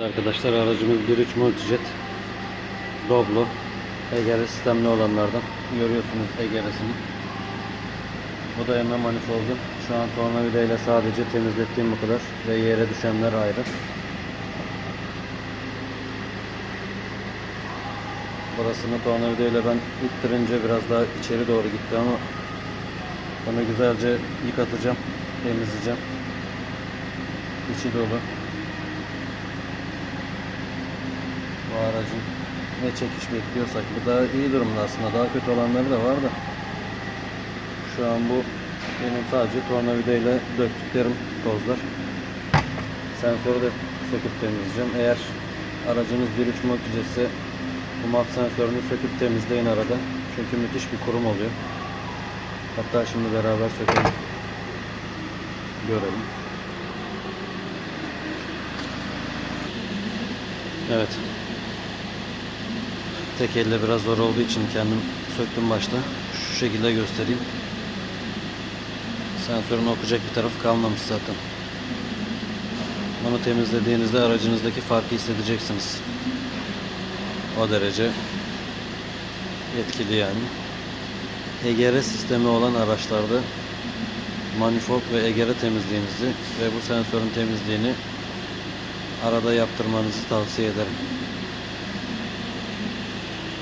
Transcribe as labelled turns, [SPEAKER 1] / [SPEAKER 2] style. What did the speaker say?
[SPEAKER 1] Evet Arkadaşlar aracımız 1.3 Multijet Doblo. EGR sistemli olanlardan görüyorsunuz EGR'sini bu da yanına manifoldu şu an tornavida ile sadece temizlettiğim bu kadar ve yere düşenler ayrı. Burasını tornavida ile ben ittirince biraz daha içeri doğru gitti ama bunu güzelce yıkatacağım temizleyeceğim. İçi dolu aracın ne çekiş bekliyorsak. Bu daha iyi durumda aslında. Daha kötü olanları da var da. Şu an bu benim sadece tornavida ile döktüklerim tozlar. Sensörü de söküp temizleyeceğim. Eğer aracınız 1.3 multijetse bu map sensörünü söküp temizleyin arada. Çünkü müthiş bir kurum oluyor. Hatta şimdi beraber sökelim. Görelim. Evet. Tek elle biraz zor olduğu için kendim söktüm başta. Şu şekilde göstereyim. Sensörün okuyacak bir tarafı kalmamış zaten. Bunu temizlediğinizde aracınızdaki farkı hissedeceksiniz. O derece etkili yani. EGR sistemi olan araçlarda manifold ve EGR temizliğinizi ve bu sensörün temizliğini arada yaptırmanızı tavsiye ederim.